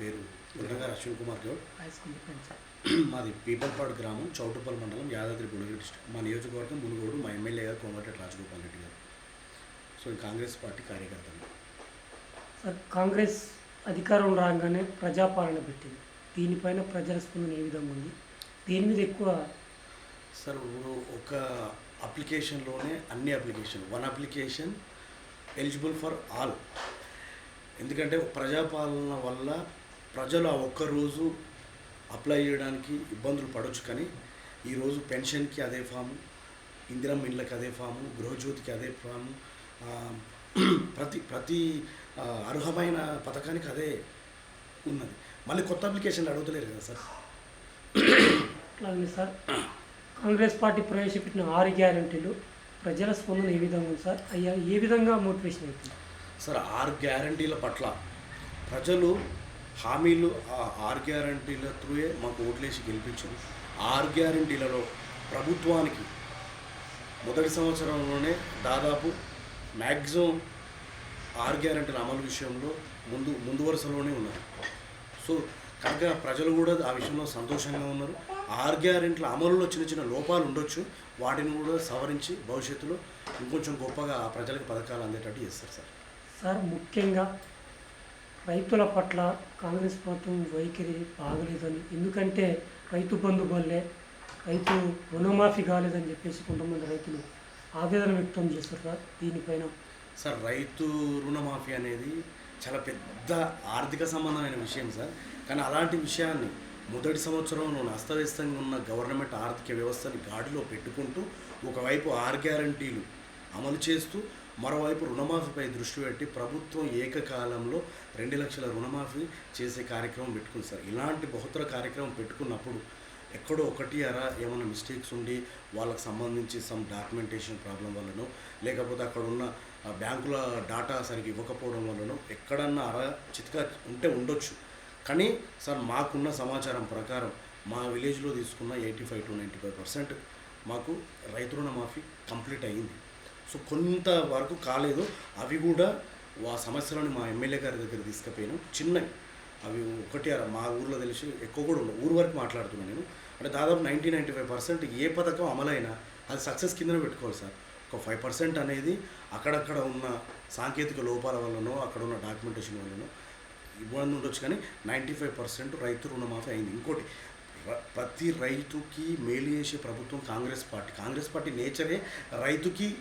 పేరు గుండగారు అశ్విన్ కుమార్ గౌడ్. మాది పీపల్పాడు గ్రామం చౌటుపల్ మండలం యాదాద్రి భువనగిరి డిస్ట్రిక్ట్. మా నియోజకవర్గం మునుగోడు మా ఎమ్మెల్యే గారు కోమటిరెడ్డి రాజగోపాల్ రెడ్డి గారు. సో కాంగ్రెస్ పార్టీ కార్యకర్తలు. సార్ కాంగ్రెస్ అధికారం రాగానే ప్రజాపాలన పెట్టింది. దీనిపైన ప్రజల స్పందన ఏ విధంగా ఉంది? దీని మీద ఎక్కువ సార్ ఇప్పుడు ఒక అప్లికేషన్లోనే అన్ని application one application eligible for all. ఎందుకంటే ప్రజాపాలన వల్ల ప్రజలు ఆ ఒక్క రోజు అప్లై చేయడానికి ఇబ్బందులు పడవచ్చు కానీ ఈరోజు పెన్షన్కి అదే ఫాము ఇందిరం ఇళ్ళకి అదే ఫాము గృహజ్యోతికి అదే ఫాము ప్రతి ప్రతి అర్హమైన పథకానికి అదే ఉన్నది. మళ్ళీ కొత్త అప్లికేషన్లు అడుగుతలేరు కదా సార్? అట్లాగే సార్. కాంగ్రెస్ పార్టీ ప్రవేశపెట్టిన ఆరు గ్యారంటీలు ప్రజల స్పందన ఏ విధంగా ఉంది సార్? అయ్యా ఏ విధంగా మోటివేషన్ అవుతుంది? సార్ ఆరు గ్యారంటీల పట్ల ప్రజలు హామీలు ఆ ఆరు గ్యారంటీల త్రూయే మాకు ఓట్లేసి గెలిపించారు ఆరు గ్యారంటీలలో ప్రభుత్వానికి మొదటి సంవత్సరంలోనే దాదాపు మ్యాక్సిమం ఆరు గ్యారంటీల అమలు విషయంలో ముందు ముందు వరుసలోనే ఉన్నారు. సో కనుక ప్రజలు కూడా ఆ విషయంలో సంతోషంగా ఉన్నారు. ఆరు గ్యారెంట్ల అమలులో చిన్న చిన్న లోపాలు ఉండొచ్చు. వాటిని కూడా సవరించి భవిష్యత్తులో ఇంకొంచెం గొప్పగా ఆ ప్రజలకు పథకాలు అందేటట్టు చేస్తారు సార్. సార్ ముఖ్యంగా రైతుల పట్ల కాంగ్రెస్ ప్రభుత్వం వైఖరి బాగలేదని. ఎందుకంటే రైతు బంధు వల్లే రైతు రుణమాఫీ కాలేదని చెప్పేసి కొంతమంది రైతులు ఆవేదన వ్యక్తం చేస్తారు సార్ దీనిపైన. సార్ రైతు రుణమాఫీ అనేది చాలా పెద్ద ఆర్థిక సంబంధమైన విషయం సార్. కానీ అలాంటి విషయాన్ని మొదటి సంవత్సరంలో అస్తవ్యస్తంగా ఉన్న గవర్నమెంట్ ఆర్థిక వ్యవస్థని గాడిలో పెట్టుకుంటూ ఒకవైపు ఆర్ గ్యారంటీలు అమలు చేస్తూ మరోవైపు రుణమాఫీపై దృష్టి పెట్టి ప్రభుత్వం ఏకకాలంలో రెండు లక్షల రుణమాఫీ చేసే కార్యక్రమం పెట్టుకుంది సార్. ఇలాంటి బహుతర కార్యక్రమం పెట్టుకున్నప్పుడు ఎక్కడో ఒకటి అరా ఏమైనా మిస్టేక్స్ ఉండి వాళ్ళకి సంబంధించి సమ్ డాక్యుమెంటేషన్ ప్రాబ్లం వల్లనో లేకపోతే అక్కడ ఉన్న బ్యాంకుల డాటా సరిగ్గా ఇవ్వకపోవడం వల్లనో ఎక్కడన్నా అరా చిత్కా ఉంటే ఉండొచ్చు. కానీ సార్ మాకున్న సమాచారం ప్రకారం మా విలేజ్లో తీసుకున్న eighty five to ninety five percent మాకు రైతు రుణమాఫీ కంప్లీట్ అయ్యింది. సో కొంత వరకు కాలేదు. అవి కూడా ఆ సమస్యలను మా ఎమ్మెల్యే గారి దగ్గర తీసుకుపోయాను. చిన్నవి అవి ఒకటి అర మా ఊర్లో తెలిసి ఎక్కువ కూడా ఉండవు. ఊరు వరకు మాట్లాడుతున్నాను నేను. అంటే దాదాపు నైంటీ నైంటీ ఫైవ్ పర్సెంట్ ఏ పథకం అమలైనా అది సక్సెస్ కిందనే పెట్టుకోవాలి సార్. ఒక ఫైవ్ పర్సెంట్ అనేది అక్కడక్కడ ఉన్న సాంకేతిక లోపాల వల్లనో అక్కడ ఉన్న డాక్యుమెంటేషన్ వల్లనో ఇబ్బంది ఉండొచ్చు కానీ నైంటీ ఫైవ్ పర్సెంట్ రైతు రుణమాఫీ అయింది. ఇంకోటి ర- ప్రతి రైతుకి మేలు చేసే ప్రభుత్వం కాంగ్రెస్ పార్టీ. కాంగ్రెస్ పార్టీ నేచరే రైతుకి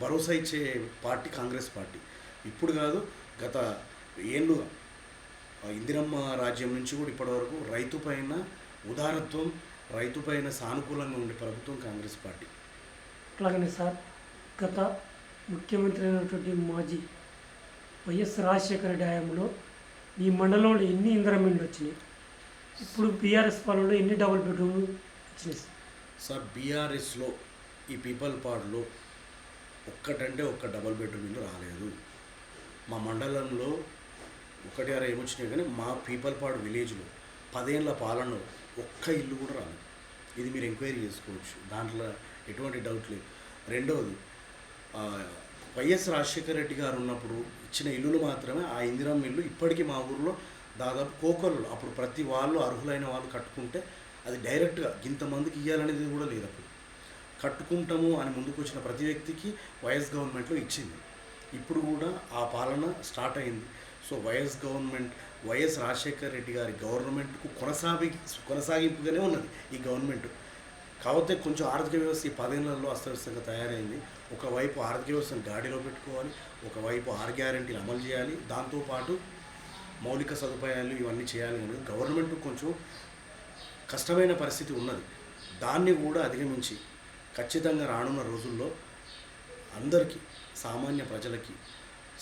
భరోసా ఇచ్చే పార్టీ కాంగ్రెస్ పార్టీ. ఇప్పుడు కాదు గత ఏళ్ళుగా ఇందిరమ్మ రాజ్యం నుంచి కూడా ఇప్పటివరకు రైతు పైన ఉదారత్వం రైతు పైన సానుకూలంగా ఉండే ప్రభుత్వం కాంగ్రెస్ పార్టీ. అట్లాగనే సార్ గత ముఖ్యమంత్రి అయినటువంటి మాజీ వైఎస్ రాజశేఖర రెడ్డి హయాంలో ఈ మండలంలో ఎన్ని ఇంద్రమిండ్లు వచ్చినాయి? ఇప్పుడు బీఆర్ఎస్ పాలనలో ఎన్ని డబుల్ బెడ్రూమ్లు వచ్చినాయి సార్? సార్ బీఆర్ఎస్లో ఈ పీపల్ పాడులో ఒక్కటంటే ఒక్క డబల్ బెడ్రూమ్ ఇల్లు రాలేదు? మా మండలంలో ఒకటి అర ఏమొచ్చినాయి కానీ మా పీపల్పాడు విలేజ్లో పదేళ్ళ పాలన ఒక్క ఇల్లు కూడా రాలేదు. ఇది మీరు ఎంక్వైరీ చేసుకోవచ్చు. దాంట్లో ఎటువంటి డౌట్ లేదు. రెండవది వైఎస్ రాజశేఖర రెడ్డి గారు ఉన్నప్పుడు ఇచ్చిన ఇల్లులు మాత్రమే ఆ ఇందిరమ్మ ఇల్లు ఇప్పటికీ మా ఊర్లో దాదాపు కోకొల్లు అప్పుడు ప్రతి వాళ్ళు అర్హులైన వాళ్ళు కట్టుకుంటే అది డైరెక్ట్గా ఇంతమందికి ఇవ్వాలనేది కూడా లేదు అప్పుడు. కట్టుకుంటాము అని ముందుకు వచ్చిన ప్రతి వ్యక్తికి వైఎస్ గవర్నమెంట్లో ఇచ్చింది. ఇప్పుడు కూడా ఆ పాలన స్టార్ట్ అయింది. So YS government YS Rajasekhara Reddy garu గవర్నమెంట్కు కొనసాగి కొనసాగింపుగానే ఉన్నది ఈ గవర్నమెంట్. కాకపోతే కొంచెం ఆర్థిక వ్యవస్థ ఈ పదేళ్ళలో అస్తవ్యస్తంగా తయారైంది. ఒకవైపు ఆర్థిక వ్యవస్థను గాడిలో పెట్టుకోవాలి ఒకవైపు ఆర్ గ్యారెంటీలు అమలు చేయాలి దాంతోపాటు మౌలిక సదుపాయాలు ఇవన్నీ చేయాలి అనేది గవర్నమెంట్ కొంచెం కష్టమైన పరిస్థితి ఉన్నది. దాన్ని కూడా అధిగమించి ఖచ్చితంగా రానున్న రోజుల్లో అందరికీ సామాన్య ప్రజలకి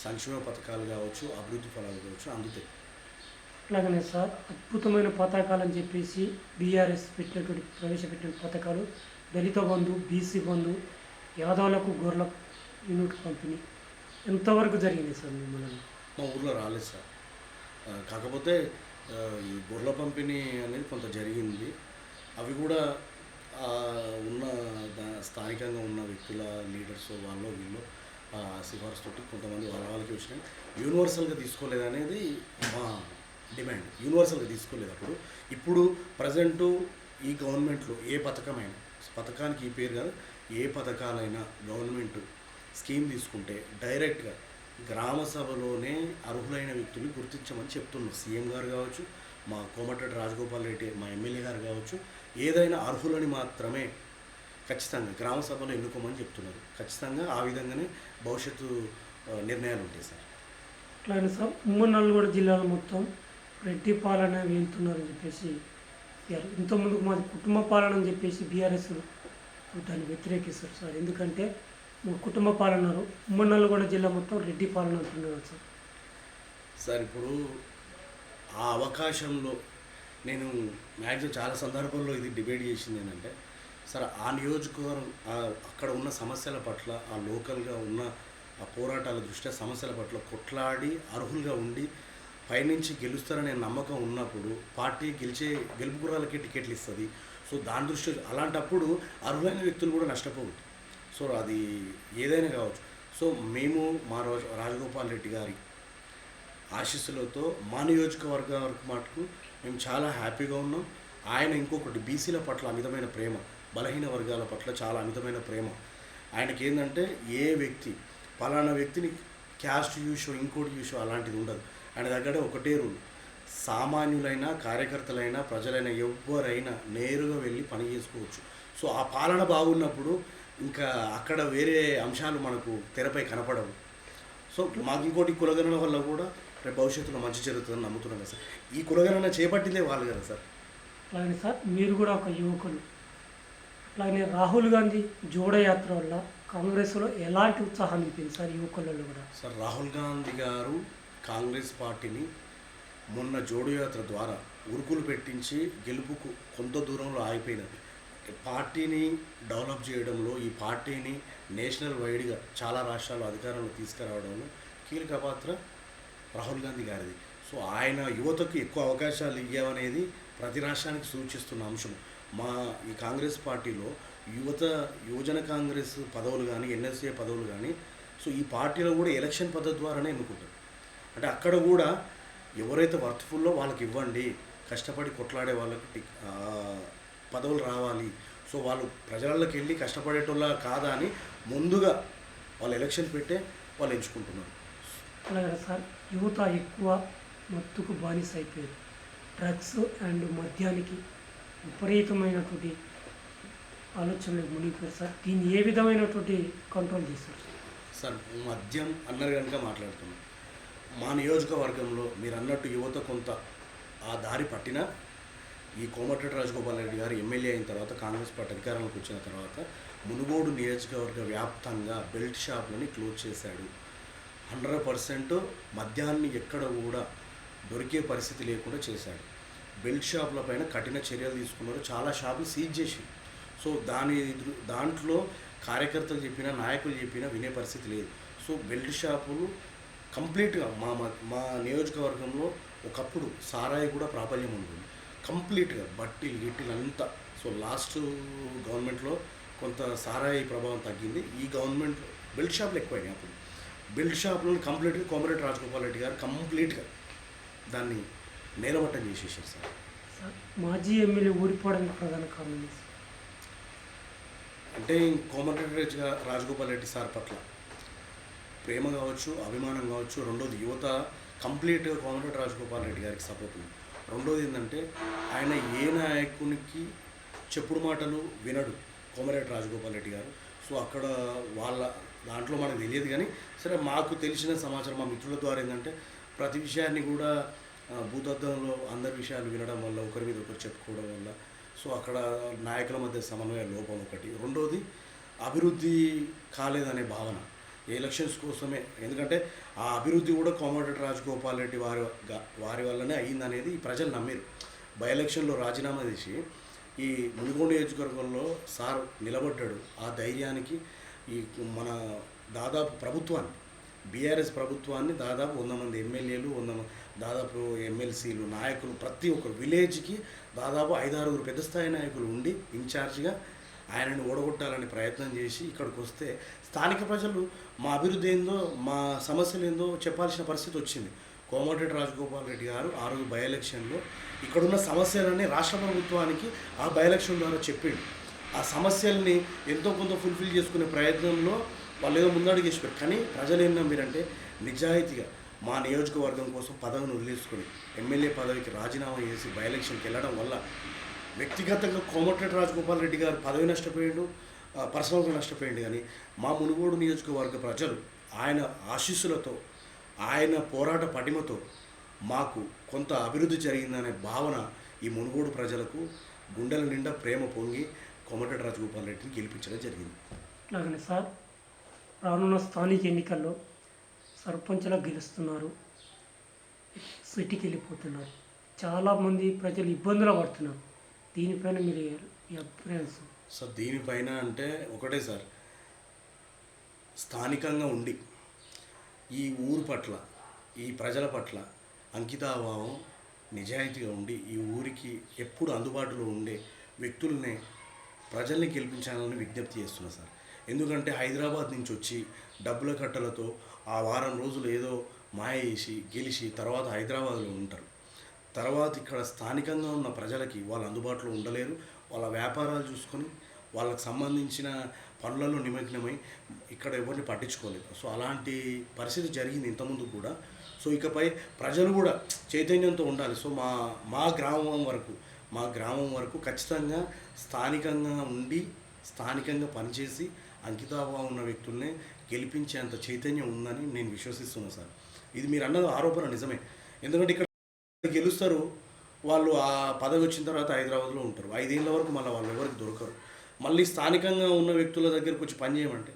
సంక్షేమ పథకాలు కావచ్చు అభివృద్ధి ఫలాలు కావచ్చు అందుతాయి. అట్లాగనే సార్ అద్భుతమైన పథకాలు అని చెప్పేసి బీఆర్ఎస్ పెట్టినటువంటి ప్రవేశపెట్టిన పథకాలు దళిత బంధు బీసీ బంధు యాదవులకు గొర్రెల యూనిట్ పంపిణీ ఎంతవరకు జరిగింది సార్ మిమ్మల్ని? మా ఊర్లో రాలేదు సార్. కాకపోతే ఈ గొర్రెల పంపిణీ అనేది కొంత జరిగింది. అవి కూడా ఉన్న దా- స్థానికంగా ఉన్న వ్యక్తుల లీడర్స్ వాళ్ళు వీళ్ళు సిఫార్సు తోటి కొంతమంది వాళ్ళ వాళ్ళకి వచ్చినాయి. యూనివర్సల్గా తీసుకోలేదనేది మా డిమాండ్. యూనివర్సల్గా తీసుకోలేదు అప్పుడు. ఇప్పుడు ప్రజెంటు ఈ గవర్నమెంట్లో ఏ పథకమైనా పథకానికి ఈ పేరు కాదు ఏ పథకాలైనా గవర్నమెంట్ స్కీమ్ తీసుకుంటే డైరెక్ట్గా గ్రామ సభలోనే అర్హులైన వ్యక్తులు గుర్తించమని చెప్తున్నారు. సీఎం గారు కావచ్చు మా కోమటిరెడ్డి రాజగోపాల్ రెడ్డి మా ఎమ్మెల్యే గారు కావచ్చు ఏదైనా అర్హులని మాత్రమే ఖచ్చితంగా గ్రామ సభలో ఎన్నుకోమని చెప్తున్నారు. ఖచ్చితంగా ఆ విధంగానే భవిష్యత్తు నిర్ణయాలు ఉంటాయి సార్. అట్లానే సార్ ఉమ్మడి నల్గొండ జిల్లాలో మొత్తం రెడ్డి పాలన వెళ్తున్నారని చెప్పేసి ఇంతకుముందు మాది కుటుంబ పాలన అని చెప్పేసి బీఆర్ఎస్ దాన్ని వ్యతిరేకిస్తారు సార్. ఎందుకంటే మా కుటుంబ పాలన అన్నారు. ఉమ్మడి నల్గొండ జిల్లా మొత్తం రెడ్డి పాలన అంటున్నారు సార్. సార్ ఇప్పుడు ఆ అవకాశంలో నేను మ్యాక్సిమం చాలా సందర్భాల్లో ఇది డిబేట్ చేసింది ఏంటంటే సరే ఆ నియోజకవర్గం అక్కడ ఉన్న సమస్యల పట్ల ఆ లోకల్గా ఉన్న ఆ పోరాటాల దృష్ట్యా సమస్యల పట్ల కొట్లాడి అర్హులుగా ఉండి పైనుంచి గెలుస్తారనే నమ్మకం ఉన్నప్పుడు పార్టీ గెలిచే గెలుపు గురాలకి టికెట్లు ఇస్తుంది. సో దాని దృష్టి అలాంటప్పుడు అర్హులైన వ్యక్తులు కూడా నష్టపోవద్దు సో అది ఏదైనా కావచ్చు. సో మేము మా రాజ రాజగోపాల్ రెడ్డి గారి ఆశీస్సులతో మా నియోజకవర్గ వరకు మటుకు మేము చాలా హ్యాపీగా ఉన్నాం. ఆయన ఇంకొకటి బీసీల పట్ల అమితమైన ప్రేమ బలహీన వర్గాల పట్ల చాలా అమితమైన ప్రేమ. ఆయనకి ఏంటంటే ఏ వ్యక్తి పలానా వ్యక్తిని క్యాస్ట్ యూషో ఇంకోటి యూషో అలాంటిది ఉండదు. ఆయన దగ్గర ఒకటే రూల్ సామాన్యులైన కార్యకర్తలైనా ప్రజలైనా ఎవరైనా నేరుగా వెళ్ళి పని చేసుకోవచ్చు. సో ఆ పాలన బాగున్నప్పుడు ఇంకా అక్కడ వేరే అంశాలు మనకు తెరపై కనపడవు. సో మాకు ఇంకోటి కులగణన వల్ల కూడా రేపు భవిష్యత్తులో మంచి జరుగుతుందని నమ్ముతున్నాం కదా సార్. ఈ కులగణన చేపట్టిందే వాళ్ళు కదా సార్. అట్లాగే సార్ మీరు కూడా ఒక యువకులు. అట్లాగే రాహుల్ గాంధీ జోడయాత్ర వల్ల కాంగ్రెస్లో ఎలాంటి ఉత్సాహాన్ని నింపింది సార్ యువకులలో కూడా? సార్ రాహుల్ గాంధీ గారు కాంగ్రెస్ పార్టీని మొన్న జోడు యాత్ర ద్వారా ఉరుకులు పెట్టించి గెలుపుకు కొంత దూరంలో ఆగిపోయినది. పార్టీని డెవలప్ చేయడంలో ఈ పార్టీని నేషనల్ వైడ్గా చాలా రాష్ట్రాలు అధికారంలో తీసుకురావడంలో కీలక పాత్ర రాహుల్ గాంధీ గారిది. సో ఆయన యువతకు ఎక్కువ అవకాశాలు ఇవ్వనేది ప్రతి రాష్ట్రానికి సూచిస్తున్న అంశం మా ఈ కాంగ్రెస్ పార్టీలో యువత యువజన కాంగ్రెస్ పదవులు కానీ ఎన్ఎస్ఏ పదవులు కానీ సో ఈ పార్టీలో కూడా ఎలక్షన్ పద్ధతి ద్వారానే ఎన్నుకుంటారు. అంటే అక్కడ కూడా ఎవరైతే వర్త్ఫుల్లో వాళ్ళకి ఇవ్వండి కష్టపడి కొట్లాడే వాళ్ళకి పదవులు రావాలి. సో వాళ్ళు ప్రజలకి వెళ్ళి కష్టపడేటోళ్ళ కాదా అని ముందుగా వాళ్ళు ఎలక్షన్ పెట్టే వాళ్ళు ఎంచుకుంటున్నారు. అలాగే సార్ యువత ఎక్కువ మత్తుకు బానిస అయిపోయారు డ్రగ్స్ అండ్ మద్యానికి విపరీతమైనటువంటి ఆలోచనలు మునిగిపోయారు సార్. దీన్ని ఏ విధమైనటువంటి కంట్రోల్ చేస్తారు సార్ మద్యం అన్నారు కనుక మాట్లాడుతున్నాం. మా నియోజకవర్గంలో మీరు అన్నట్టు యువత కొంత ఆ దారి పట్టినా ఈ కోమటిరెడ్డి రాజగోపాల్ రెడ్డి గారు ఎమ్మెల్యే అయిన తర్వాత కాంగ్రెస్ పార్టీ అధికారంలోకి వచ్చిన తర్వాత మునుగోడు నియోజకవర్గ వ్యాప్తంగా బెల్ట్ షాప్లని క్లోజ్ చేశాడు. హండ్రెడ్ పర్సెంట్ మద్యాన్ని ఎక్కడ కూడా దొరికే పరిస్థితి లేకుండా చేశాడు. బెల్ట్ షాపుల పైన కఠిన చర్యలు తీసుకున్నారు. చాలా షాపులు సీజ్ చేసి. సో దాని దాంట్లో కార్యకర్తలు చెప్పినా నాయకులు చెప్పినా వినే పరిస్థితి లేదు. సో బెల్ట్ షాపులు కంప్లీట్గా మా మా- మా నియోజకవర్గంలో ఒకప్పుడు సారాయి కూడా ప్రాబల్యం ఉంటుంది కంప్లీట్గా బట్టీలు గిట్టీలు అంతా. సో లాస్ట్ గవర్నమెంట్లో కొంత సారాయి ప్రభావం తగ్గింది. ఈ గవర్నమెంట్ బెల్ట్ షాపులు ఎక్కువైనాయి అప్పుడు. బెల్ట్ షాపులను కంప్లీట్గా కోమరెడ్డి రాజగోపాల్ రెడ్డి గారు కంప్లీట్గా దాన్ని నేలమట్టం చేసేసారు సార్. మాజీ ఎమ్మెల్యే ఓడిపోవడానికి ప్రధాన కారణం? అంటే గా- రాజగోపాల్ రెడ్డి సార్ పట్ల ప్రేమ కావచ్చు అభిమానం కావచ్చు రెండోది యువత కంప్లీట్గా కోమటిరెడ్డి రాజగోపాల్ రెడ్డి గారికి సపోర్ట్ ఉంది. రెండోది ఏంటంటే ఆయన ఏ నాయకునికి చెప్పుడు మాటలు వినడు కోమటిరెడ్డి రాజగోపాల్ రెడ్డి గారు. సో అక్కడ వాళ్ళ దాంట్లో మనకు తెలియదు కానీ సరే మాకు తెలిసిన సమాచారం మా మిత్రుల ద్వారా ఏంటంటే ప్రతి విషయాన్ని కూడా భూతద్దంలో అందరి విషయాలు వినడం వల్ల ఒకరి మీద ఒకరు చెప్పుకోవడం వల్ల సో అక్కడ నాయకుల మధ్య సమన్వయ లోపం ఒకటి. రెండోది అభివృద్ధి కాలేదనే భావన. ఎలక్షన్స్ కోసమే. ఎందుకంటే ఆ అభివృద్ధి కూడా కోమటిరెడ్డి రాజగోపాల్ రెడ్డి వారి వారి వల్లనే అయ్యిందనేది ప్రజలు నమ్మారు. బై ఎలక్షన్లో రాజీనామా చేసి ఈ మునుగోడు నియోజకవర్గంలో సార్ నిలబడ్డాడు. ఆ ధైర్యానికి ఈ మన దాదాపు ప్రభుత్వాన్ని బీఆర్ఎస్ ప్రభుత్వాన్ని దాదాపు వంద మంది ఎమ్మెల్యేలు వంద దాదాపు ఎమ్మెల్సీలు నాయకులు ప్రతి ఒక్క విలేజ్కి దాదాపు ఐదారుగురు పెద్ద స్థాయి నాయకులు ఉండి ఇన్ఛార్జ్గా ఆయనని ఓడగొట్టాలని ప్రయత్నం చేసి ఇక్కడికి వస్తే స్థానిక ప్రజలు మా అభివృద్ధి ఏందో మా సమస్యలు ఏందో చెప్పాల్సిన పరిస్థితి వచ్చింది. కోమటిరెడ్డి రాజగోపాల్ రెడ్డి గారు ఆ రోజు బై ఎలక్షన్లో ఇక్కడున్న సమస్యలన్నీ రాష్ట్ర ప్రభుత్వానికి ఆ బై ఎలక్షన్ ద్వారా చెప్పిండు. ఆ సమస్యల్ని ఎంతో కొంత ఫుల్ఫిల్ చేసుకునే ప్రయత్నంలో వాళ్ళు ఏదో ముందడుగు వేసిపోయారు. కానీ ప్రజలు ఏం నమ్మిరంటే నిజాయితీగా మా నియోజకవర్గం కోసం పదవిని వదిలేసుకొని ఎమ్మెల్యే పదవికి రాజీనామా చేసి బై ఎలక్షన్కి వెళ్ళడం వల్ల వ్యక్తిగతంగా కోమటిరెడ్డి రాజగోపాల్ రెడ్డి గారు పదవి నష్టపోయాడు పర్సనల్గా నష్టపోయాడు. కానీ మా మునుగోడు నియోజకవర్గ ప్రజలు ఆయన ఆశీస్సులతో ఆయన పోరాట పటిమతో మాకు కొంత అభివృద్ధి జరిగిందనే భావన ఈ మునుగోడు ప్రజలకు గుండెల నిండా ప్రేమ పొంగి కోమటిరెడ్డి రాజగోపాల్ రెడ్డిని గెలిపించడం జరిగింది. అలాగనే సార్ రానున్న స్థానిక ఎన్నికల్లో సర్పంచ్లా గెలుస్తున్నారు సిటీకి వెళ్ళిపోతున్నారు చాలామంది ప్రజలు ఇబ్బందులు పడుతున్నారు. దీనిపైన మీరు మీ అభిప్రాయం సార్? సార్ దీనిపైన అంటే ఒకటే సార్ స్థానికంగా ఉండి ఈ ఊరు పట్ల ఈ ప్రజల పట్ల అంకితాభావం నిజాయితీగా ఉండి ఈ ఊరికి ఎప్పుడు అందుబాటులో ఉండే వ్యక్తులనే ప్రజల్ని గెలిపించాలని విజ్ఞప్తి చేస్తున్నా సార్. ఎందుకంటే హైదరాబాద్ నుంచి వచ్చి డబ్బుల కట్టలతో ఆ వారం రోజులు ఏదో మాయ చేసి గెలిచి తర్వాత హైదరాబాద్లో ఉంటారు. తర్వాత ఇక్కడ స్థానికంగా ఉన్న ప్రజలకి వాళ్ళు అందుబాటులో ఉండలేరు. వాళ్ళ వ్యాపారాలు చూసుకొని వాళ్ళకి సంబంధించిన పనులలో నిమగ్నమై ఇక్కడ ఎవరిని పట్టించుకోలేదు. సో అలాంటి పరిస్థితి జరిగింది ఇంతకుముందు కూడా. సో ఇకపై ప్రజలు కూడా చైతన్యంతో ఉండాలి. సో మా మా గ్రామం వరకు మా గ్రామం వరకు ఖచ్చితంగా స్థానికంగా ఉండి స్థానికంగా పనిచేసి అంకితాభావం ఉన్న వ్యక్తుల్నే గెలిపించేంత చైతన్యం ఉందని నేను విశ్వసిస్తున్నాను సార్. ఇది మీరు అన్నది ఆరోపణ నిజమే. ఎందుకంటే ఇక్కడ గెలుస్తారు వాళ్ళు ఆ పదవి వచ్చిన తర్వాత హైదరాబాద్లో ఉంటారు. ఐదేళ్ళ వరకు మళ్ళీ వాళ్ళు ఎవరికి దొరకరు. మళ్ళీ స్థానికంగా ఉన్న వ్యక్తుల దగ్గరకు వచ్చి పని చేయమంటే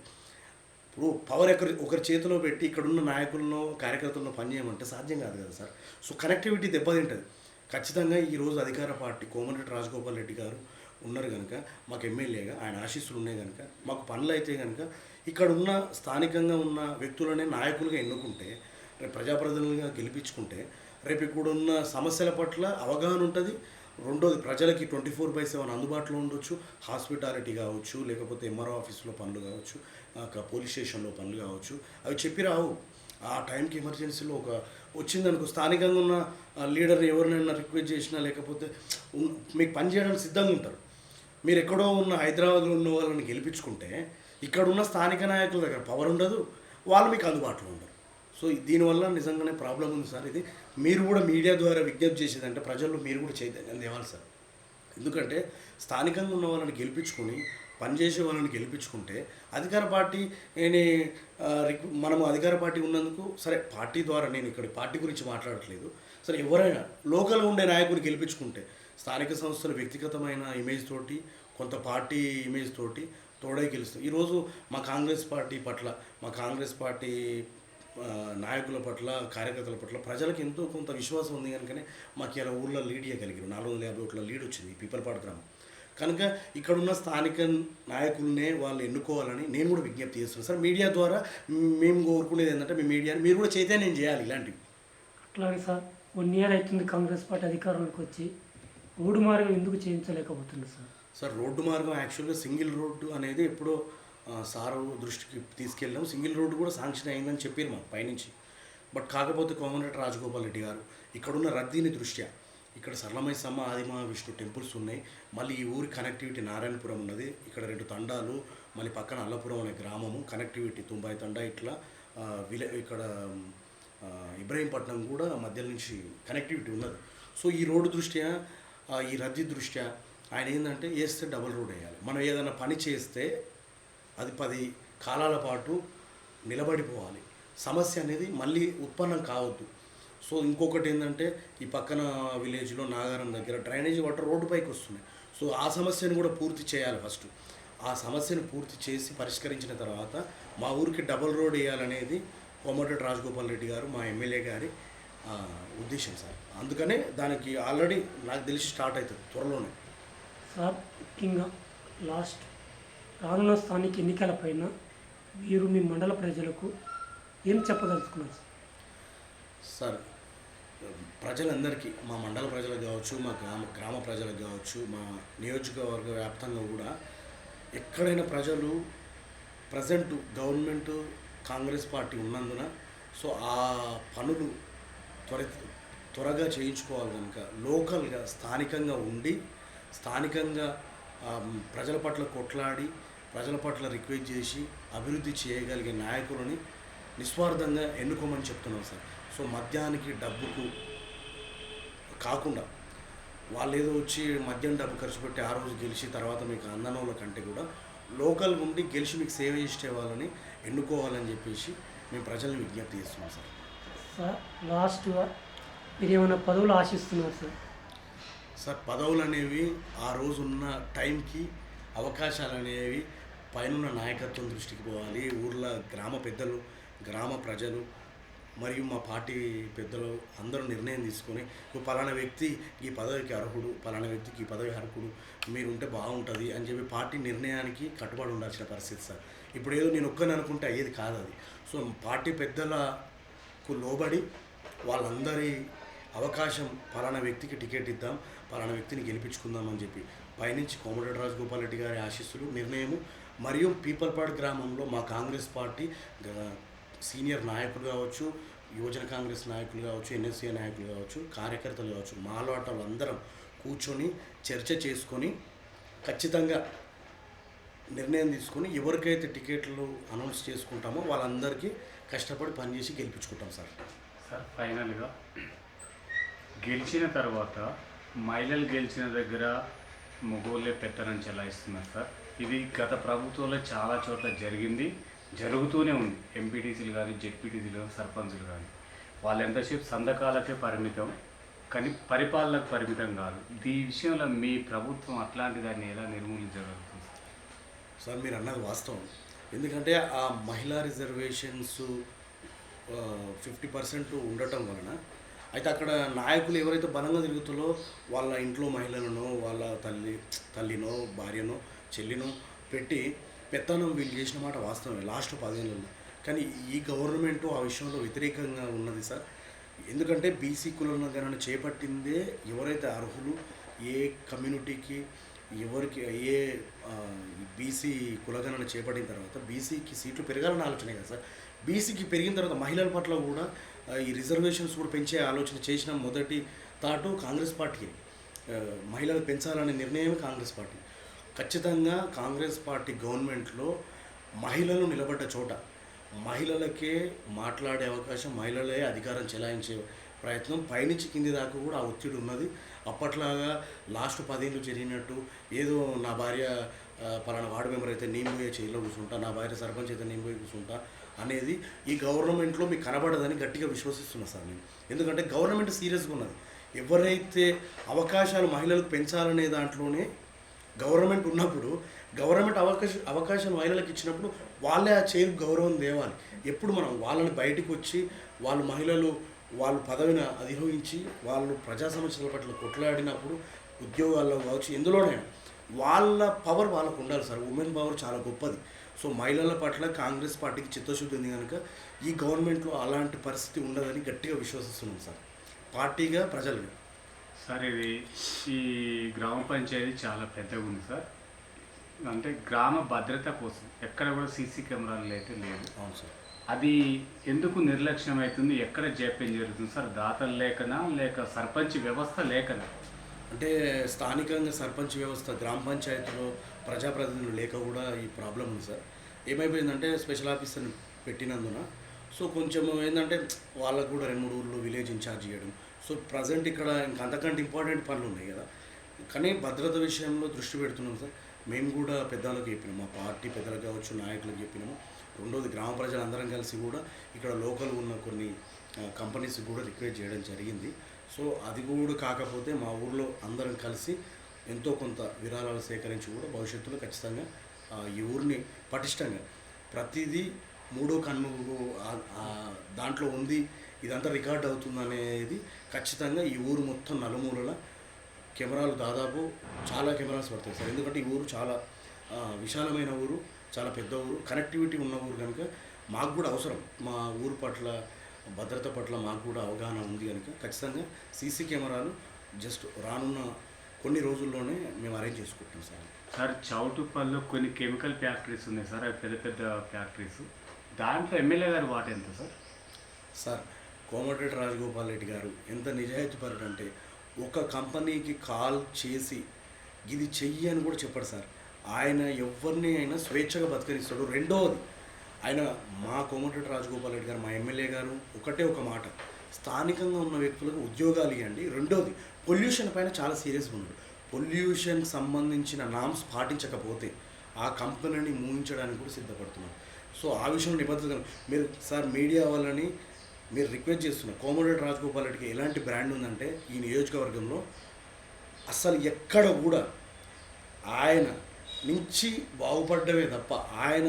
ఇప్పుడు పవర్ ఒకరి ఒకరి చేతిలో పెట్టి ఇక్కడున్న నాయకులను కార్యకర్తలను పనిచేయమంటే సాధ్యం కాదు కదా సార్. సో కనెక్టివిటీ దెబ్బతింటుంది. ఖచ్చితంగా ఈరోజు అధికార పార్టీ కోమటిరెడ్డి రాజగోపాల్ రెడ్డి గారు ఉన్నారు కనుక మాకు ఎమ్మెల్యేగా ఆయన ఆశీస్సులు ఉన్నాయి కనుక మాకు పనులు అయితే కనుక ఇక్కడ ఉన్న స్థానికంగా ఉన్న వ్యక్తులనే నాయకులుగా ఎన్నుకుంటే రేపు ప్రజాప్రతినిధులుగా గెలిపించుకుంటే రేపు ఇక్కడ ఉన్న సమస్యల పట్ల అవగాహన ఉంటుంది. రెండోది ప్రజలకి ట్వంటీ ఫోర్ బై సెవెన్ అందుబాటులో ఉండొచ్చు. హాస్పిటాలిటీ కావచ్చు లేకపోతే ఎంఆర్ఓ ఆఫీస్లో పనులు కావచ్చు పోలీస్ స్టేషన్లో పనులు కావచ్చు. అవి చెప్పి రావు. ఆ టైంకి ఎమర్జెన్సీలో ఒక వచ్చిందనుకో స్థానికంగా ఉన్న లీడర్ ఎవరినైనా రిక్వెస్ట్ చేసినా లేకపోతే మీకు పని చేయడానికి సిద్ధంగా ఉంటారు. మీరు ఎక్కడో ఉన్న హైదరాబాద్లో ఉన్న వాళ్ళని గెలిపించుకుంటే ఇక్కడ ఉన్న స్థానిక నాయకుల దగ్గర పవర్ ఉండదు వాళ్ళు మీకు అందుబాటులో ఉండరు. సో దీనివల్ల నిజంగానే ప్రాబ్లం ఉంది సార్. ఇది మీరు కూడా మీడియా ద్వారా విజ్ఞప్తి చేసేదంటే ప్రజల్లో మీరు కూడా చైతన్యం తేవాలి సార్. ఎందుకంటే స్థానికంగా ఉన్న వాళ్ళని గెలిపించుకొని పనిచేసే వాళ్ళని గెలిపించుకుంటే అధికార పార్టీ మనము అధికార పార్టీ ఉన్నందుకు సరే పార్టీ ద్వారా నేను ఇక్కడ పార్టీ గురించి మాట్లాడట్లేదు. సరే ఎవరైనా లోకల్గా ఉండే నాయకుడిని గెలిపించుకుంటే స్థానిక సంస్థల వ్యక్తిగతమైన ఇమేజ్ తోటి కొంత పార్టీ ఇమేజ్ తోటి తోడై గెలుస్తుంది ఈరోజు మా కాంగ్రెస్ పార్టీ పట్ల మా కాంగ్రెస్ పార్టీ నాయకుల పట్ల కార్యకర్తల పట్ల ప్రజలకు ఎంతో కొంత విశ్వాసం ఉంది కనుకనే మాకు ఇలా ఊళ్ళో లీడ్ ఇవ్వగలిగారు నాలుగు వందల యాభై ఒకటిలో లీడ్ వచ్చింది ఈ పీపల్పాడు గ్రామం. కనుక ఇక్కడున్న స్థానిక నాయకులనే వాళ్ళు ఎన్నుకోవాలని నేను కూడా విజ్ఞప్తి చేస్తున్నాను సార్ మీడియా ద్వారా మేము కోరుకునేది ఏంటంటే మీ మీడియాని మీరు కూడా చైతన్యం చేయాలి ఇలాంటివి. అట్లాగే సార్ వన్ ఇయర్ అవుతుంది కాంగ్రెస్ పార్టీ అధికారంలోకి వచ్చి రోడ్డు మార్గం ఎందుకు చేయించలేకపోతుంది సార్? సార్ రోడ్డు మార్గం యాక్చువల్గా సింగిల్ రోడ్డు అనేది ఎప్పుడో సారు దృష్టికి తీసుకెళ్ళాం. సింగిల్ రోడ్డు కూడా శాంక్షన్ అయిందని చెప్పారు మాకు పైనుంచి. బట్ కాకపోతే కోమరెడ్డి రాజగోపాల్ రెడ్డి గారు ఇక్కడున్న రద్దీని దృష్ట్యా ఇక్కడ సరళమై సమ్మ ఆదిమ విష్ణు టెంపుల్స్ ఉన్నాయి. మళ్ళీ ఈ ఊరి కనెక్టివిటీ నారాయణపురం ఉన్నది. ఇక్కడ రెండు తండాలు మళ్ళీ పక్కన అల్లపురం అనే గ్రామము కనెక్టివిటీ తుంబాయి తండా ఇట్లా విలే ఇక్కడ ఇబ్రహీంపట్నం కూడా మధ్య నుంచి కనెక్టివిటీ ఉన్నది. సో ఈ రోడ్డు దృష్ట్యా ఈ రద్దీ దృష్ట్యా ఆయన ఏంటంటే వేస్తే డబుల్ రోడ్ వేయాలి. మనం ఏదైనా పని చేస్తే అది పది కాలాల పాటు నిలబడిపోవాలి. సమస్య అనేది మళ్ళీ ఉత్పన్నం కావద్దు. సో ఇంకొకటి ఏంటంటే ఈ పక్కన విలేజ్లో నాగారం దగ్గర డ్రైనేజీ వాటర్ రోడ్డు పైకి వస్తున్నాయి. సో ఆ సమస్యను కూడా పూర్తి చేయాలి ఫస్ట్. ఆ సమస్యను పూర్తి చేసి పరిష్కరించిన తర్వాత మా ఊరికి డబుల్ రోడ్ వేయాలనేది కోమటిరెడ్డి రాజగోపాల్ రెడ్డి గారు మా ఎమ్మెల్యే గారి ఉద్దేశం సార్. అందుకనే దానికి ఆల్రెడీ నాకు తెలిసి స్టార్ట్ అవుతుంది త్వరలోనే. సార్ ముఖ్యంగా లాస్ట్ రానున్న స్థానిక ఎన్నికలపైన మీరు మీ మండల ప్రజలకు ఏం చెప్పదలుచుకున్నారు సార్? సార్ ప్రజలందరికీ మా మండల ప్రజలకు కావచ్చు మా గ్రామ గ్రామ ప్రజలకు కావచ్చు మా నియోజకవర్గ వ్యాప్తంగా కూడా ఎక్కడైనా ప్రజలు ప్రజెంట్ గవర్నమెంట్ కాంగ్రెస్ పార్టీ ఉన్నందున సో ఆ పనులు త్వరిత త్వరగా చేయించుకోవాలి కనుక లోకల్గా స్థానికంగా ఉండి స్థానికంగా ప్రజల పట్ల కొట్లాడి ప్రజల పట్ల రిక్వెస్ట్ చేసి అభివృద్ధి చేయగలిగే నాయకులని నిస్వార్థంగా ఎన్నుకోమని చెప్తున్నాం సార్. సో మద్యానికి డబ్బుకు కాకుండా వాళ్ళు ఏదో వచ్చి మద్యం డబ్బు ఖర్చు పెట్టి ఆ రోజు గెలిచి తర్వాత మీకు అందనోళ్ళ కంటే కూడా లోకల్ ఉండి గెలిచి మీకు సేవ చేసే వాళ్ళని ఎన్నుకోవాలని చెప్పేసి మేము ప్రజల్ని విజ్ఞప్తి చేస్తున్నాం సార్. సార్ లాస్ట్గా మీరు ఏమైనా పదవులు ఆశిస్తున్నారు సార్? సార్ పదవులు అనేవి ఆ రోజు ఉన్న టైంకి అవకాశాలు అనేవి పైన నాయకత్వం దృష్టికి పోవాలి. ఊర్లో గ్రామ పెద్దలు గ్రామ ప్రజలు మరియు మా పార్టీ పెద్దలు అందరూ నిర్ణయం తీసుకొని పలానా వ్యక్తి ఈ పదవికి అర్హుడు పలానా వ్యక్తికి ఈ పదవి అర్హుడు మీరు ఉంటే బాగుంటుంది అని చెప్పి పార్టీ నిర్ణయానికి కట్టుబడి ఉండాల్సిన పరిస్థితి సార్. ఇప్పుడు ఏదో నేను ఒక్కని అనుకుంటే అయ్యేది కాదు అది. సో పార్టీ పెద్దలకు లోబడి వాళ్ళందరి అవకాశం పలానా వ్యక్తికి టికెట్ ఇద్దాం పలానా వ్యక్తిని గెలిపించుకుందాం అని చెప్పి. పైనుంచి కోమటిరెడ్డి రాజగోపాల్ రెడ్డి గారి ఆశీస్సులు నిర్ణయము మరియు పీపల్పాడ్ గ్రామంలో మా కాంగ్రెస్ పార్టీ గ- సీనియర్ నాయకులు కావచ్చు యువజన కాంగ్రెస్ నాయకులు కావచ్చు ఎన్ఎస్సీ నాయకులు కావచ్చు కార్యకర్తలు కావచ్చు మాలో అందరం కూర్చొని చర్చ చేసుకొని ఖచ్చితంగా నిర్ణయం తీసుకొని ఎవరికైతే టికెట్లు అనౌన్స్ చేసుకుంటామో వాళ్ళందరికీ కష్టపడి పనిచేసి గెలిపించుకుంటాం సార్. సార్ ఫైనల్గా గెలిచిన తర్వాత మహిళలు గెలిచిన దగ్గర మగోళ్ళే పెట్టరని చెలాయిస్తున్నారు సార్. ఇది గత ప్రభుత్వంలో చాలా చోట్ల జరిగింది. జరుగుతూనే ఉంది. ఎంపీటీసీలు కానీ జెడ్పీటీసీలు కానీ సర్పంచులు కానీ వాళ్ళు ఎంతసేపు సంతకాలకే పరిమితం కానీ పరిపాలనకు పరిమితం కాదు. ఈ విషయంలో మీ ప్రభుత్వం అట్లాంటి దాన్ని ఎలా నిర్మూలించగలుగుతుంది? సార్ మీరు అన్నది వాస్తవం. ఎందుకంటే ఆ మహిళా రిజర్వేషన్స్ ఫిఫ్టీ పర్సెంట్ ఉండటం వలన అయితే అక్కడ నాయకులు ఎవరైతే బలంగా తిరుగుతారో వాళ్ళ ఇంట్లో మహిళలను వాళ్ళ తల్లి తల్లినో భార్యనో చెల్లినో పెట్టి పెత్తనం వీళ్ళు చేసిన మాట వాస్తవమే లాస్ట్ పదేళ్ళలో కానీ ఈ గవర్నమెంట్ ఆ విషయంలో వ్యతిరేకంగా ఉన్నది సార్. ఎందుకంటే బీసీ కుల గణన చేపట్టిందే ఎవరైతే అర్హులు ఏ కమ్యూనిటీకి ఎవరికి ఏ బీసీ కులగణన చేపట్టిన తర్వాత బీసీకి సీట్లు పెరగాలని ఆలోచనే కదా సార్. బీసీకి పెరిగిన తర్వాత మహిళల పట్ల కూడా ఈ రిజర్వేషన్స్ కూడా పెంచే ఆలోచన చేసిన మొదటి తాటు కాంగ్రెస్ పార్టీకి మహిళలు పెంచాలనే నిర్ణయం కాంగ్రెస్ పార్టీ. ఖచ్చితంగా కాంగ్రెస్ పార్టీ గవర్నమెంట్లో మహిళలు నిలబడ్డ చోట మహిళలకే మాట్లాడే అవకాశం మహిళలే అధికారం చెలాయించే ప్రయత్నం పైనుంచి కింది దాకా కూడా ఆ ఒత్తిడి ఉన్నది. అప్పట్లాగా లాస్ట్ పదేళ్ళు జరిగినట్టు ఏదో నా భార్య పలానా వార్డు మెంబర్ అయితే నేను పోయే చైర్లో కూర్చుంటా నా భార్య సర్పంచ్ అయితే నేను పోయి కూర్చుంటా అనేది ఈ గవర్నమెంట్లో మీకు కనబడదని గట్టిగా విశ్వసిస్తున్నా సార్ నేను. ఎందుకంటే గవర్నమెంట్ సీరియస్గా ఉన్నది. ఎవరైతే అవకాశాలు మహిళలకు పెంచాలనే దాంట్లోనే గవర్నమెంట్ ఉన్నప్పుడు గవర్నమెంట్ అవకాశం అవకాశం మహిళలకు ఇచ్చినప్పుడు వాళ్ళే ఆ చేరు గౌరవం దేవాలి ఎప్పుడు మనం వాళ్ళని బయటకు వచ్చి వాళ్ళు మహిళలు వాళ్ళు పదవిని అధిరోహించి వాళ్ళు ప్రజా సమస్యల పట్ల కొట్లాడినప్పుడు ఉద్యోగాల్లో కావచ్చు ఎందులోనైనా వాళ్ళ పవర్ వాళ్ళకు ఉండాలి సార్. ఉమెన్ పవర్ చాలా గొప్పది. సో మహిళల పట్ల కాంగ్రెస్ పార్టీకి చిత్తశుద్ధి ఉంది కనుక ఈ గవర్నమెంట్లో అలాంటి పరిస్థితి ఉండదని గట్టిగా విశ్వసిస్తున్నాం సార్. పార్టీగా ప్రజలుగా. సార్ ఇది ఈ గ్రామ పంచాయతీ చాలా పెద్దగా ఉంది సార్. అంటే గ్రామ భద్రత కోసం ఎక్కడ కూడా సీసీ కెమెరాలు అయితే లేదు అవును సార్. అది ఎందుకు నిర్లక్ష్యం అవుతుంది? ఎక్కడ జాప్యం జరుగుతుంది సార్? దాతలు లేకనా లేక సర్పంచ్ వ్యవస్థ లేకనా? అంటే స్థానికంగా సర్పంచ్ వ్యవస్థ గ్రామ పంచాయతీలో ప్రజాప్రతినిధులు లేక కూడా ఈ ప్రాబ్లం ఉంది సార్. ఏమైపోయిందంటే స్పెషల్ ఆఫీసర్ని పెట్టినందున. సో కొంచెం ఏంటంటే వాళ్ళకు కూడా రెండు మూడు ఊర్లు విలేజ్ ఇన్ఛార్జ్ చేయడం సో ప్రజెంట్ ఇక్కడ ఇంకా అంతకంటే ఇంపార్టెంట్ పనులు ఉన్నాయి కదా. కానీ భద్రత విషయంలో దృష్టి పెడుతున్నాం సార్. మేము కూడా పెద్దలకు చెప్పినాం మా పార్టీ పెద్దలకు కావచ్చు నాయకులకు చెప్పినాము రెండోది గ్రామ ప్రజలందరం కలిసి కూడా ఇక్కడ లోకల్ ఉన్న కొన్ని కంపెనీస్ కూడా రిక్వెస్ట్ చేయడం జరిగింది. సో అది కూడా కాకపోతే మా ఊర్లో అందరం కలిసి ఎంతో కొంత విరాళాలు సేకరించి కూడా భవిష్యత్తులో ఖచ్చితంగా ఈ ఊరిని పటిష్టంగా ప్రతిదీ మూడో కన్ను దాంట్లో ఉంది ఇదంతా రికార్డ్ అవుతుంది అనేది ఖచ్చితంగా ఈ ఊరు మొత్తం నలుమూలల కెమెరాలు దాదాపు చాలా కెమెరాస్ పడతాయి సార్. ఎందుకంటే ఈ ఊరు చాలా విశాలమైన ఊరు చాలా పెద్ద ఊరు. కనెక్టివిటీ ఉన్న ఊరు కనుక మాకు కూడా అవసరం. మా ఊరు పట్ల భద్రత పట్ల మాకు కూడా అవగాహన ఉంది కనుక ఖచ్చితంగా సీసీ కెమెరాలు జస్ట్ రానున్న కొన్ని రోజుల్లోనే మేము అరేంజ్ చేసుకుంటాం సార్. సార్ చౌటుప్పల్లో కొన్ని కెమికల్ ఫ్యాక్టరీస్ ఉన్నాయి సార్. అవి పెద్ద పెద్ద ఫ్యాక్టరీస్. దాంట్లో ఎమ్మెల్యే గారు వాట ఎంత సార్? సార్ కోమటిరెడ్డి రాజగోపాల్ రెడ్డి గారు ఎంత నిజాయితీపరుడు అంటే ఒక కంపెనీకి కాల్ చేసి ఇది చెయ్యి అని కూడా చెప్పాడు సార్. ఆయన ఎవరిని అయినా స్వేచ్ఛగా బతకనిస్తాడు. రెండవది ఆయన మా కోమటిరెడ్డి రాజగోపాల్ రెడ్డి గారు మా ఎమ్మెల్యే గారు ఒకటే ఒక మాట. స్థానికంగా ఉన్న వ్యక్తులకు ఉద్యోగాలు ఇవ్వండి. రెండోది పొల్యూషన్ పైన చాలా సీరియస్గా ఉన్నాడు. పొల్యూషన్ సంబంధించిన నామ్స్ పాటించకపోతే ఆ కంపెనీని మూయించడానికి కూడా సిద్ధపడుతున్నారు సో ఆ విషయంలో నిబద్ధత మీరు సార్ మీడియా వాళ్ళని మీరు రిక్వెస్ట్ చేస్తున్న కోమరెడ్డి రాజగోపాల్ రెడ్డికి ఎలాంటి బ్రాండ్ ఉందంటే ఈ నియోజకవర్గంలో అసలు ఎక్కడ కూడా ఆయన నుంచి బాగుపడ్డమే తప్ప ఆయన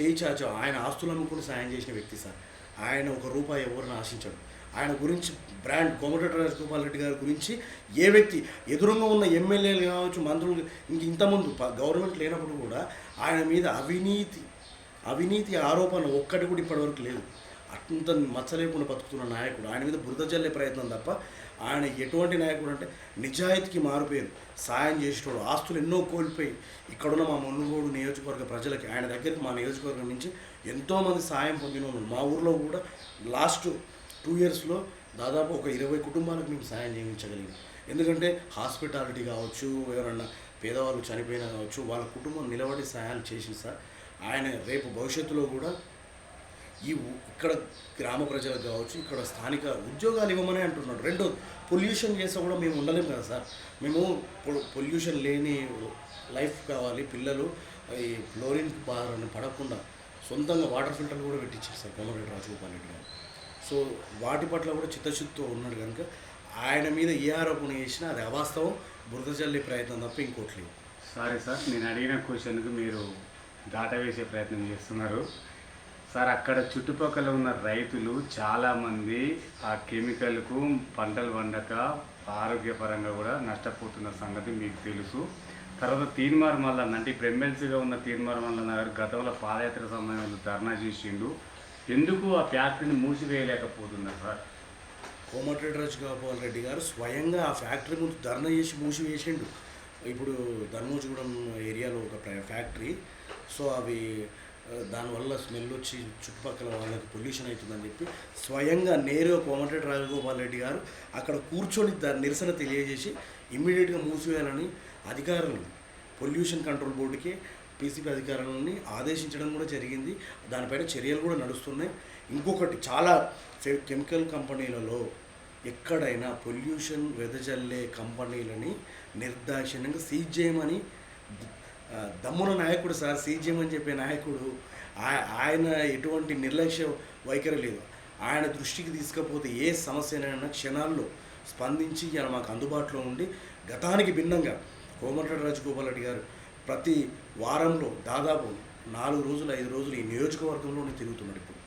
చేయి చాచు ఆయన ఆస్తులు అమ్ముకుని సాయం చేసిన వ్యక్తి సార్. ఆయన ఒక రూపాయి ఎవరిని ఆశించాడు. ఆయన గురించి బ్రాండ్ కోమటిరెడ్డి రాజగోపాల్ రెడ్డి గారి గురించి ఏ వ్యక్తి ఎదురుగా ఉన్న ఎమ్మెల్యేలు కావచ్చు మంత్రులు ఇంక ఇంతకుముందు ప- గవర్నమెంట్ లేనప్పుడు కూడా ఆయన మీద అవినీతి అవినీతి ఆరోపణ ఒక్కటి కూడా ఇప్పటివరకు లేదు. అంత మచ్చలేకుండా బతుకుతున్న నాయకుడు. ఆయన మీద బురద జల్లే ప్రయత్నం తప్ప ఆయన ఎటువంటి నాయకుడు అంటే నిజాయితీకి మారిపోయారు సాయం చేసేటోడు ఆస్తులు ఎన్నో కోల్పోయి ఇక్కడున్న మా మునుగోడు నియోజకవర్గ ప్రజలకి ఆయన దగ్గరికి మా నియోజకవర్గం నుంచి ఎంతోమంది సాయం పొందిన మా ఊర్లో కూడా లాస్ట్ టూ ఇయర్స్లో దాదాపు ఒక ఇరవై కుటుంబాలకు మేము సాయం చేయించగలిగాం. ఎందుకంటే హాస్పిటాలిటీ కావచ్చు ఎవరన్నా పేదవాళ్ళు చనిపోయినా కావచ్చు వాళ్ళ కుటుంబం నిలబడి సహాయాలు చేసింది సార్. ఆయన రేపు భవిష్యత్తులో కూడా ఈ ఇక్కడ గ్రామ ప్రజలకు కావచ్చు ఇక్కడ స్థానిక ఉద్యోగాలు ఇవ్వమని అంటున్నాడు. రెండో పొల్యూషన్ చేస్తే కూడా మేము ఉండలేము కదా సార్. మేము పొల్యూషన్ లేని లైఫ్ కావాలి. పిల్లలు ఈ ఫ్లోరిన్ బాధలను పడకుండా సొంతంగా వాటర్ ఫిల్టర్ కూడా పెట్టించారు సార్ కోమరెడ్డి రాజగోపాల్ రెడ్డి గారు. సో వాటి పట్ల కూడా చిత్తశుద్ధితో ఉన్నాడు కనుక ఆయన మీద ఏ ఆరోపణ చేసినా అది అవాస్తవం. బురద చల్లే ప్రయత్నం తప్ప ఇంకోటి లేదు. సారీ సార్ నేను అడిగిన క్వశ్చన్కి మీరు దాటవేసే ప్రయత్నం చేస్తున్నారు. సార్ అక్కడ చుట్టుపక్కల ఉన్న రైతులు చాలామంది ఆ కెమికల్కు పంటలు పండక ఆరోగ్యపరంగా కూడా నష్టపోతున్న సంగతి మీకు తెలుసు. తర్వాత తీన్మార్ మల్లన్న అంటే ఇప్పుడు ఎమ్మెల్సీగా ఉన్న తీన్మార్ మల్లన్న గారు గతంలో పాదయాత్ర సమయంలో ధర్నా చేసిండు. ఎందుకు ఆ ఫ్యాక్టరీని మూసివేయలేకపోతున్నారు సార్? కోమటిరెడ్డి రాజగోపాల్ రెడ్డి గారు స్వయంగా ఆ ఫ్యాక్టరీ ముందు ధర్నా చేసి మూసివేసిండు. ఇప్పుడు ధర్మోజగూడెం ఏరియాలో ఒక ఫ్యాక్టరీ. సో అవి దానివల్ల స్మెల్ వచ్చి చుట్టుపక్కల వాళ్ళకి పొల్యూషన్ అవుతుందని చెప్పి స్వయంగా నేరుగా కోమటిరెడ్డి రాజగోపాల్ రెడ్డి గారు అక్కడ కూర్చొని దాని నిరసన తెలియజేసి ఇమ్మీడియట్గా మూసివేయాలని అధికారులు పొల్యూషన్ కంట్రోల్ బోర్డుకి పీసీపీ అధికారులని ఆదేశించడం కూడా జరిగింది. దానిపైన చర్యలు కూడా నడుస్తున్నాయి. ఇంకొకటి చాలా కెమికల్ కంపెనీలలో ఎక్కడైనా పొల్యూషన్ వెదజల్లే కంపెనీలని నిర్దాక్షిణ్యంగా సీజ్ చేయమని దమ్మున నాయకుడు సార్ సీజీఎం అని చెప్పే నాయకుడు ఆ- ఆయన ఎటువంటి నిర్లక్ష్య వైఖరి లేదు. ఆయన దృష్టికి తీసుకపోతే ఏ సమస్యనైనా క్షణాల్లో స్పందించి ఇలా మాకు అందుబాటులో ఉండి గతానికి భిన్నంగా కోమటిరెడ్డి రాజగోపాల్ రెడ్డి గారు ప్రతి వారంలో దాదాపు నాలుగు రోజులు ఐదు రోజులు ఈ నియోజకవర్గంలోనే తిరుగుతున్నాడు ఇప్పుడు.